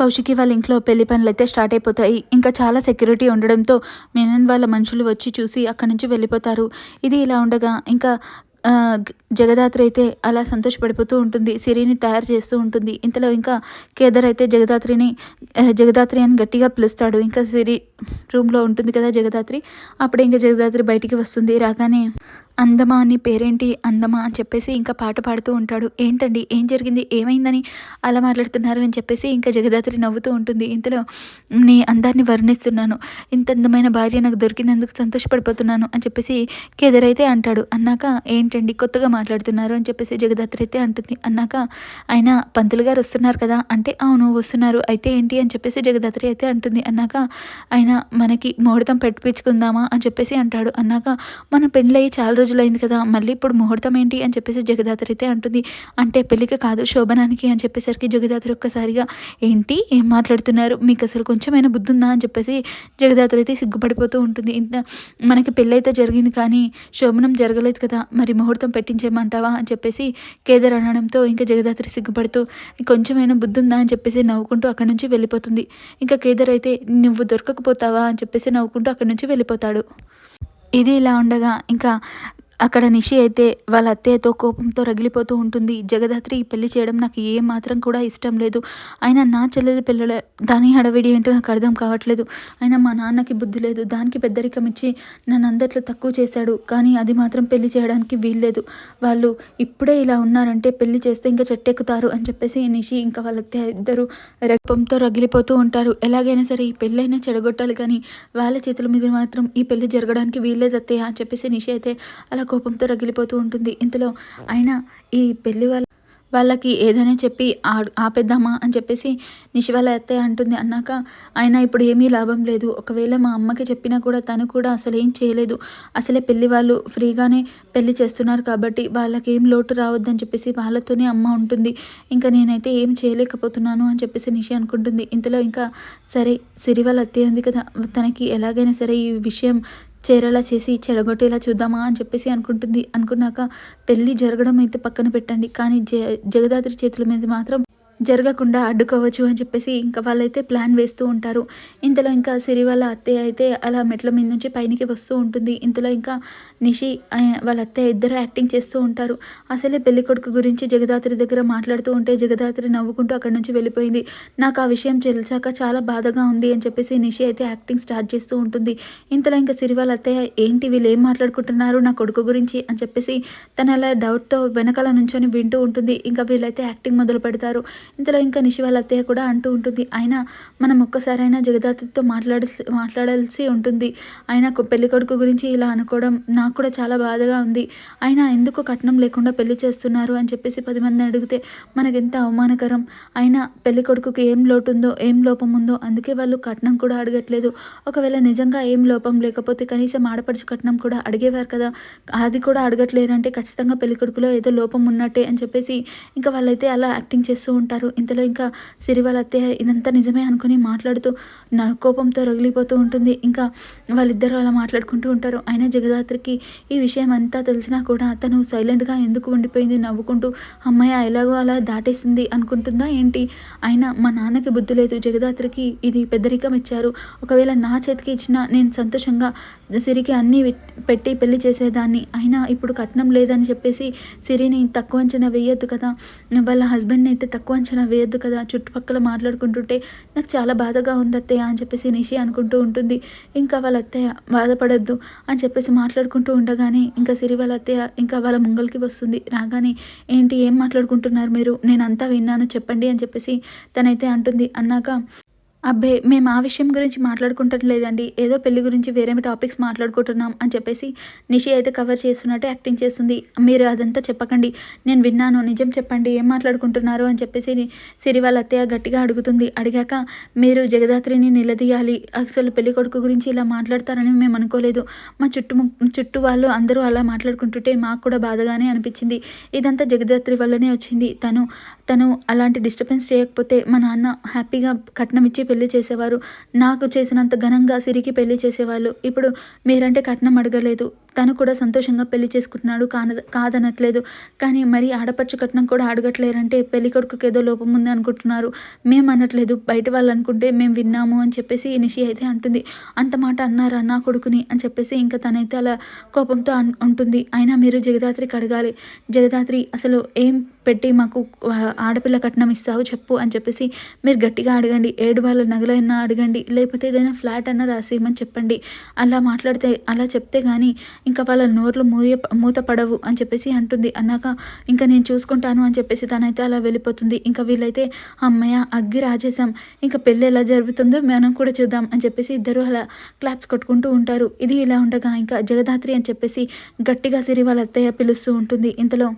కౌశికి వాళ్ళ ఇంట్లో పెళ్ళి పనులు అయితే స్టార్ట్ అయిపోతాయి. ఇంకా చాలా సెక్యూరిటీ ఉండడంతో మేనన్ వాళ్ళ మనుషులు వచ్చి చూసి అక్కడి నుంచి వెళ్ళిపోతారు. ఇది ఇలా ఉండగా ఇంకా జగదాత్రి అయితే అలా సంతోషపడిపోతూ ఉంటుంది. సిరిని తయారు చేస్తూ ఉంటుంది. ఇంతలో ఇంకా కేదార్ అయితే జగదాత్రిని జగదాత్రి అని గట్టిగా పిలుస్తాడు. ఇంకా సిరి రూమ్లో ఉంటుంది కదా జగదాత్రి? అప్పుడే ఇంకా జగదాత్రి బయటికి వస్తుంది. రాగానే అందమా నీ పేరేంటి? అందమా అని చెప్పేసి ఇంకా పాట పాడుతూ ఉంటాడు. ఏంటండి? ఏం జరిగింది? ఏమైందని అలా మాట్లాడుతున్నారు అని చెప్పేసి ఇంకా జగదాత్రి నవ్వుతూ ఉంటుంది. ఇంతలో నీ అందాన్ని వర్ణిస్తున్నాను. ఇంత అందమైన భార్య నాకు దొరికినందుకు సంతోషపడిపోతున్నాను అని చెప్పేసి కేదర్ అయితే అంటాడు. అన్నాక ఏంటండి? కొత్తగా మాట్లాడుతున్నారు అని చెప్పేసి జగదాత్రి అయితే అంటుంది. అన్నాక ఆయన పంతులు గారు వస్తున్నారు కదా? అంటే అవును వస్తున్నారు. అయితే ఏంటి? అని చెప్పేసి జగదాత్రి అయితే అంటుంది. అన్నాక ఆయన మనకి ముహూర్తం పెట్టించుకుందామా అని చెప్పేసి అంటాడు. అన్నాక మన పెళ్ళయి చాలా రోజులైంది కదా మళ్ళీ ఇప్పుడు ముహూర్తం ఏంటి అని చెప్పేసి జగదాత్రి అయితే అంటుంది. అంటే పెళ్ళికి కాదు శోభనానికి అని చెప్పేసరికి జగదాత్రి ఒక్కసారిగా ఏంటి? ఏం మాట్లాడుతున్నారు? మీకు అసలు కొంచెమైనా బుద్ధి ఉందా అని చెప్పేసి జగదాత్రి అయితే సిగ్గుపడిపోతూ ఉంటుంది. ఇంత మనకి పెళ్ళి అయితే జరిగింది కానీ శోభనం జరగలేదు కదా మరి ముహూర్తం పెట్టించేయమంటావా అని చెప్పేసి కేదర్ అనడంతో ఇంకా జగదాత్రి సిగ్గుపడుతూ కొంచెమైనా బుద్ధి ఉందా అని చెప్పేసి నవ్వుకుంటూ అక్కడి నుంచి వెళ్ళిపోతుంది. ఇంకా కేదర్ అయితే నువ్వు దొరకకపోతావా? అని చెప్పేసి నవ్వుకుంటూ అక్కడి నుంచి వెళ్ళిపోతాడు. ఇది ఇలా ఉండగా ఇంకా అక్కడ నిషి అయితే వాళ్ళ అత్తయ్యతో కోపంతో రగిలిపోతూ ఉంటుంది. జగదాత్రి ఈ పెళ్ళి చేయడం నాకు ఏ మాత్రం కూడా ఇష్టం లేదు. అయినా నా చెల్లెల పిల్లల దాని హడవిడి ఏంటో నాకు అర్థం కావట్లేదు. అయినా మా నాన్నకి బుద్ధి లేదు. దానికి పెద్దరికం ఇచ్చి నన్ను అందట్లో తక్కువ చేశాడు. కానీ అది మాత్రం పెళ్ళి చేయడానికి వీల్లేదు. వాళ్ళు ఇప్పుడే ఇలా ఉన్నారంటే పెళ్ళి చేస్తే ఇంకా చెట్టెక్కుతారు అని చెప్పేసి నిషి ఇంకా వాళ్ళ అత్తయ్య ఇద్దరు రెప్పంతో రగిలిపోతూ ఉంటారు. ఎలాగైనా సరే ఈ పెళ్ళైనా చెడగొట్టాలి కానీ వాళ్ళ చేతుల మీద మాత్రం ఈ పెళ్ళి జరగడానికి వీల్లేదు అత్తయ్య అని చెప్పేసి నిషి అయితే అలా కోపంతో రగిలిపోతూ ఉంటుంది. ఇంతలో అయినా ఈ పెళ్ళి వాళ్ళ వాళ్ళకి ఏదైనా చెప్పి ఆ- ఆపేద్దామా అని చెప్పేసి నిషి వాళ్ళ అత్తయ్య అంటుంది. అన్నాక ఆయన ఇప్పుడు ఏమీ లాభం లేదు. ఒకవేళ మా అమ్మకి చెప్పినా కూడా తను కూడా అసలు ఏం చేయలేదు. అసలే పెళ్ళి వాళ్ళు ఫ్రీగానే పెళ్ళి చేస్తున్నారు కాబట్టి వాళ్ళకి ఏం లోటు రావద్దని చెప్పేసి వాళ్ళతోనే అమ్మ ఉంటుంది. ఇంకా నేనైతే ఏం చేయలేకపోతున్నాను అని చెప్పేసి నిషి అనుకుంటుంది. ఇంతలో ఇంకా సరే సిరి వాళ్ళ అత్తయ్య ఉంది కదా తనకి ఎలాగైనా సరే ఈ విషయం చేరేలా చేసి చెడగొట్టేలా చూద్దామా అని చెప్పేసి అనుకుంటుంది. అనుకున్నాక పెళ్ళి జరగడం అయితే పక్కన పెట్టండి. కానీ జ జగదాత్రి చేతుల మీద మాత్రం జరగకుండా అడ్డుకోవచ్చు అని చెప్పేసి ఇంకా వాళ్ళైతే ప్లాన్ వేస్తూ ఉంటారు. ఇంతలో ఇంకా సిరి వాళ్ళ అత్తయ్య అయితే అలా మెట్ల మీద నుంచి పైనకి వస్తూ ఉంటుంది. ఇంతలో ఇంకా నిషి వాళ్ళ అత్తయ్య ఇద్దరు యాక్టింగ్ చేస్తూ ఉంటారు. అసలే పెళ్ళి కొడుకు గురించి జగదాత్రి దగ్గర మాట్లాడుతూ ఉంటే జగదాత్రి నవ్వుకుంటూ అక్కడి నుంచి వెళ్ళిపోయింది. నాకు ఆ విషయం తెలిసాక చాలా బాధగా ఉంది అని చెప్పేసి నిషి అయితే యాక్టింగ్ స్టార్ట్ చేస్తూ ఉంటుంది. ఇంతలో ఇంకా సిరి వాళ్ళ అత్తయ్య ఏంటి వీళ్ళు ఏం మాట్లాడుకుంటున్నారు నా కొడుకు గురించి? అని చెప్పేసి తన అలా డౌట్తో వెనకాల నుంచొని వింటూ ఉంటుంది. ఇంకా వీళ్ళైతే యాక్టింగ్ మొదలు పెడతారు ఇంతలో ఇంకా నిషి వాళ్ళ అత్తయ్య కూడా అంటూ ఉంటుంది అయినా మనం ఒక్కసారైనా జగదాత్రితో మాట్లాడి మాట్లాడాల్సి ఉంటుంది. అయినా పెళ్ళి కొడుకు గురించి ఇలా అనుకోవడం నాకు కూడా చాలా బాధగా ఉంది. అయినా ఎందుకు కట్నం లేకుండా పెళ్ళి చేస్తున్నారు? అని చెప్పేసి పది మంది అడిగితే మనకెంత అవమానకరం. అయినా పెళ్ళి కొడుకుకి ఏం లోటు ఉందో ఏం లోపం ఉందో అందుకే వాళ్ళు కట్నం కూడా అడగట్లేదు. ఒకవేళ నిజంగా ఏం లోపం లేకపోతే కనీసం ఆడపడుచు కట్నం కూడా అడిగేవారు కదా అది కూడా అడగట్లేరంటే ఖచ్చితంగా పెళ్ళి కొడుకులో ఏదో లోపం ఉన్నట్టే అని చెప్పేసి ఇంకా వాళ్ళైతే అలా యాక్టింగ్ చేస్తూ ఉంటారు. ఇంతలో ఇంకా సిరి అత్తయ్య ఇదంతా నిజమే అనుకుని మాట్లాడుతూ నా కోపంతో రగిలిపోతూ ఉంటుంది. ఇంకా వాళ్ళిద్దరూ అలా మాట్లాడుకుంటూ ఉంటారు. అయినా జగదాత్రికి ఈ విషయం అంతా తెలిసినా కూడా తను సైలెంట్గా ఎందుకు ఉండిపోయింది నవ్వుకుంటూ అమ్మాయి ఎలాగో అలా దాటేసింది అనుకుంటుందా ఏంటి? అయినా మా నాన్నకి బుద్ధి లేదు. జగదాత్రికి ఇది పెద్దరికం ఇచ్చారు. ఒకవేళ నా చేతికి ఇచ్చినా నేను సంతోషంగా సిరికి అన్నీ పెట్టి పెళ్ళి చేసేదాన్ని. అయినా ఇప్పుడు కట్నం లేదని చెప్పేసి సిరిని తక్కువ అంచనా వేయొద్దు కదా. వాళ్ళ హస్బెండ్ని అయితే తక్కువ అంచనా వేయద్దు కదా చుట్టుపక్కల మాట్లాడుకుంటుంటే నాకు చాలా బాధగా ఉంది అత్తయ్య అని చెప్పేసి నిషి అనుకుంటూ ఉంటుంది. ఇంకా వాళ్ళ అత్తయ్య బాధపడద్దు అని చెప్పేసి మాట్లాడుకుంటూ ఉండగానే ఇంకా సిరి వాళ్ళ అత్తయ్య ఇంకా వాళ్ళ ముంగల్కి వస్తుంది. రాగానే ఏంటి ఏం మాట్లాడుకుంటున్నారు మీరు? నేను అంతా విన్నాను చెప్పండి అని చెప్పేసి తనైతే అంటుంది. అన్నాక అబ్బే మేము ఆ విషయం గురించి మాట్లాడుకుంటం లేదండి ఏదో పెళ్ళి గురించి వేరే టాపిక్స్ మాట్లాడుకుంటున్నాం అని చెప్పేసి నిషి అయితే కవర్ చేస్తున్నట్టు యాక్టింగ్ చేస్తుంది. మీరు అదంతా చెప్పకండి. నేను విన్నాను. నిజం చెప్పండి. ఏం మాట్లాడుకుంటున్నారు అని చెప్పేసి సిరి వాళ్ళ అత్తయ్య గట్టిగా అడుగుతుంది. అడిగాక మీరు జగదాత్రిని నిలదీయాలి. అసలు పెళ్ళి కొడుకు గురించి ఇలా మాట్లాడతారని మేము అనుకోలేదు. మా చుట్టూ చుట్టూ వాళ్ళు అందరూ అలా మాట్లాడుకుంటుంటే మాకు కూడా బాధగానే అనిపించింది. ఇదంతా జగదాత్రి వల్లనే వచ్చింది. తను తను అలాంటి డిస్టర్బెన్స్ చేయకపోతే మా నాన్న హ్యాపీగా కట్నం ఇచ్చి పెళ్ళి చేసేవారు. నాకు చేసినంత ఘనంగా సిరికి పెళ్ళి చేసేవాళ్ళు. ఇప్పుడు మీరంటే కట్నం అడగలేదు. తను కూడా సంతోషంగా పెళ్ళి చేసుకుంటున్నాడు కాన కాదనట్లేదు. కానీ మరి ఆడపడుచు కట్నం కూడా అడగట్లేరంటే పెళ్ళి కొడుకుకి ఏదో లోపం ఉంది అనుకుంటున్నారు. మేము అనట్లేదు. బయట వాళ్ళు అనుకుంటే మేము విన్నాము అని చెప్పేసి నిషి అయితే అంటుంది. అంత మాట అన్నారా నా కొడుకుని అని చెప్పేసి ఇంకా తనైతే అలా కోపంతో అన్- ఉంటుంది. అయినా మీరు జగదాత్రికి అడగాలి. జగదాత్రి అసలు ఏం పెట్టి మాకు ఆడపిల్ల కట్నం ఇస్తావు చెప్పు అని చెప్పేసి మీరు గట్టిగా అడగండి. ఏడు వాళ్ళ నగలైనా అడగండి. లేకపోతే ఏదైనా ఫ్లాట్ అన్నా రాసి ఇవ్వమని చెప్పండి. అలా మాట్లాడితే అలా చెప్తే కానీ ఇంకా వాళ్ళ నోర్లు మూయ మూత పడవు అని చెప్పేసి అంటుంది. అన్నాక ఇంకా నేను చూసుకుంటాను అని చెప్పేసి తనైతే అలా వెళ్ళిపోతుంది. ఇంకా వీళ్ళైతే అమ్మయ్య అగ్గి రాజేశాం ఇంకా పెళ్ళి ఎలా జరుగుతుందో మనం కూడా చూద్దాం అని చెప్పేసి ఇద్దరు అలా క్లాప్స్ కొట్టుకుంటూ ఉంటారు. ఇది ఇలా ఉండగా ఇంకా జగదాత్రి అని చెప్పేసి గట్టిగా సిరి వాళ్ళ అత్తయ్య పిలుస్తూ ఉంటుంది. ఇంతలో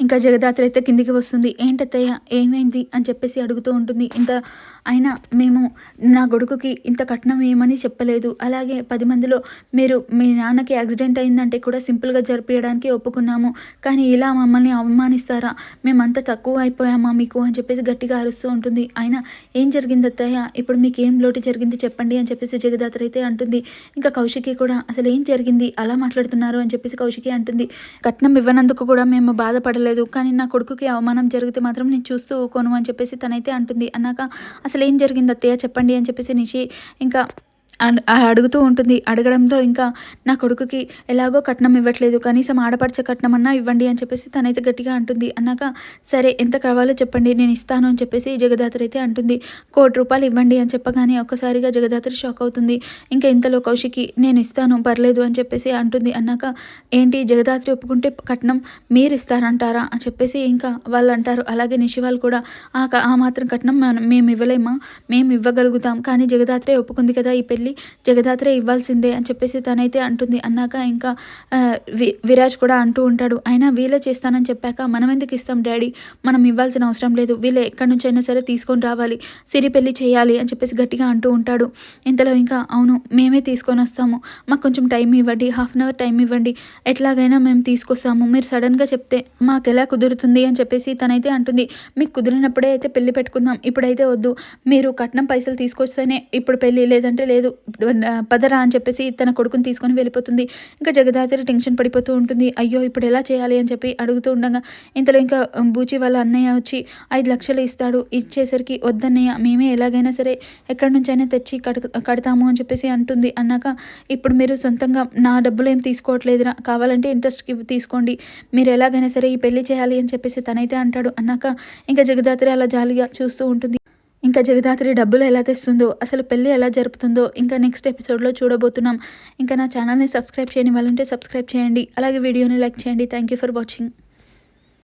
ఇంకా జగదాత్రి అయితే కిందికి వస్తుంది. ఏంటత్తయ్య ఏమైంది? అని చెప్పేసి అడుగుతూ ఉంటుంది. ఇంత అయినా మేము నా కొడుకుకి ఇంత కట్నం ఏమని చెప్పలేదు. అలాగే పది మందిలో మీరు మీ నాన్నకి యాక్సిడెంట్ అయిందంటే కూడా సింపుల్గా జరిపించడానికి ఒప్పుకున్నాము. కానీ ఇలా మమ్మల్ని అవమానిస్తారా? మేమంతా తక్కువ అయిపోయామా మీకు? అని చెప్పేసి గట్టిగా అరుస్తూ ఉంటుంది. అయినా ఏం జరిగింది అత్తయ్య ఇప్పుడు మీకు ఏం లోటు జరిగింది చెప్పండి అని చెప్పేసి జగదాత్రి అయితే అంటుంది. ఇంకా కౌశికి కూడా అసలు ఏం జరిగింది? అలా మాట్లాడుతున్నారు అని చెప్పేసి కౌశికి అంటుంది. కట్నం ఇవ్వనందుకు కూడా మేము బాధపడలేదు. కానీ నా కొడుకుకి అవమానం జరిగితే మాత్రం నేను చూస్తూ ఊకోను అని చెప్పేసి తనైతే అంటుంది. అన్నాక అసలు ఏం జరిగింది అత్తయ్య చెప్పండి అని చెప్పేసి నిషి ఇంకా అడుగుతూ ఉంటుంది అడగడంతో ఇంకా నా కొడుకుకి ఎలాగో కట్నం ఇవ్వట్లేదు కనీసం ఆడపడిచే కట్నం అన్నా ఇవ్వండి అని చెప్పేసి తనైతే గట్టిగా అంటుంది. అన్నాక సరే ఎంత కావాలో చెప్పండి నేను ఇస్తాను అని చెప్పేసి జగదాత్రి అయితే అంటుంది. కోటి రూపాయలు ఇవ్వండి అని చెప్పగానే ఒక్కసారిగా జగదాత్రి షాక్ అవుతుంది. ఇంకా ఇంతలో కౌశికి నేను ఇస్తాను పర్లేదు అని చెప్పేసి అంటుంది. అన్నాక ఏంటి జగదాత్రి ఒప్పుకుంటే కట్నం మీరు ఇస్తారంటారా అని చెప్పేసి ఇంకా వాళ్ళు అంటారు. అలాగే నిషి వాళ్ళు కూడా ఆ ఆ మాత్రం కట్నం మనం- మేము ఇవ్వలేమా మేము ఇవ్వగలుగుతాం కానీ జగదాత్రే ఒప్పుకుంది కదా ఈ పెళ్ళి జగదాత్రే ఇవ్వాల్సిందే అని చెప్పేసి తనైతే అంటుంది. అన్నాక ఇంకా వి విరాజ్ కూడా అంటూ ఉంటాడు. అయినా వీళ్ళే చేస్తానని చెప్పాక మనం ఎందుకు ఇస్తాం డాడీ? మనం ఇవ్వాల్సిన అవసరం లేదు. వీళ్ళే ఎక్కడి నుంచైనా సరే తీసుకొని రావాలి. సిరి పెళ్ళి చేయాలి అని చెప్పేసి గట్టిగా అంటూ ఉంటాడు. ఇంతలో ఇంకా అవును మేమే తీసుకొని వస్తాము. మాకు కొంచెం టైం ఇవ్వండి హాఫ్ అన్ అవర్ టైం ఇవ్వండి. ఎట్లాగైనా మేము తీసుకొస్తాము. మీరు సడన్గా చెప్తే మాకు ఎలా కుదురుతుంది అని చెప్పేసి తనైతే అంటుంది. మీకు కుదిరినప్పుడే అయితే పెళ్ళి పెట్టుకుందాం. ఇప్పుడైతే వద్దు. మీరు కట్నం పైసలు తీసుకొస్తేనే ఇప్పుడు పెళ్ళి లేదంటే లేదు. పదరా అని చెప్పేసి తన కొడుకుని తీసుకొని వెళ్ళిపోతుంది. ఇంకా జగదాత్రి టెన్షన్ పడిపోతూ ఉంటుంది. అయ్యో ఇప్పుడు ఎలా చేయాలి అని చెప్పి అడుగుతూ ఉండగా ఇంతలో ఇంకా బూచి వాళ్ళ అన్నయ్య వచ్చి ఐదు లక్షలు ఇస్తాడు. ఇచ్చేసరికి వద్దన్నయ్య మేమే ఎలాగైనా సరే ఎక్కడి నుంచైనా తెచ్చి కడు కడతాము అని చెప్పేసి అంటుంది. అన్నాక ఇప్పుడు మీరు సొంతంగా నా డబ్బులు ఏం తీసుకోవట్లేదురా. కావాలంటే ఇంట్రెస్ట్కి తీసుకోండి. మీరు ఎలాగైనా సరే ఈ పెళ్ళి చేయాలి అని చెప్పేసి తనైతే అంటాడు. అన్నాక ఇంకా జగదాత్రి అలా జాలిగా చూస్తూ ఉంటుంది. ఇంకా జగదాత్రి డబ్బులు ఎలా తెస్తుందో అసలు పెళ్ళి ఎలా జరుపుతుందో ఇంకా నెక్స్ట్ ఎపిసోడ్లో చూడబోతున్నాం. ఇంకా నా ఛానల్ని సబ్స్క్రైబ్ చేయని వాళ్ళుంటే సబ్స్క్రైబ్ చేయండి. అలాగే వీడియోని లైక్ చేయండి. Thank you for watching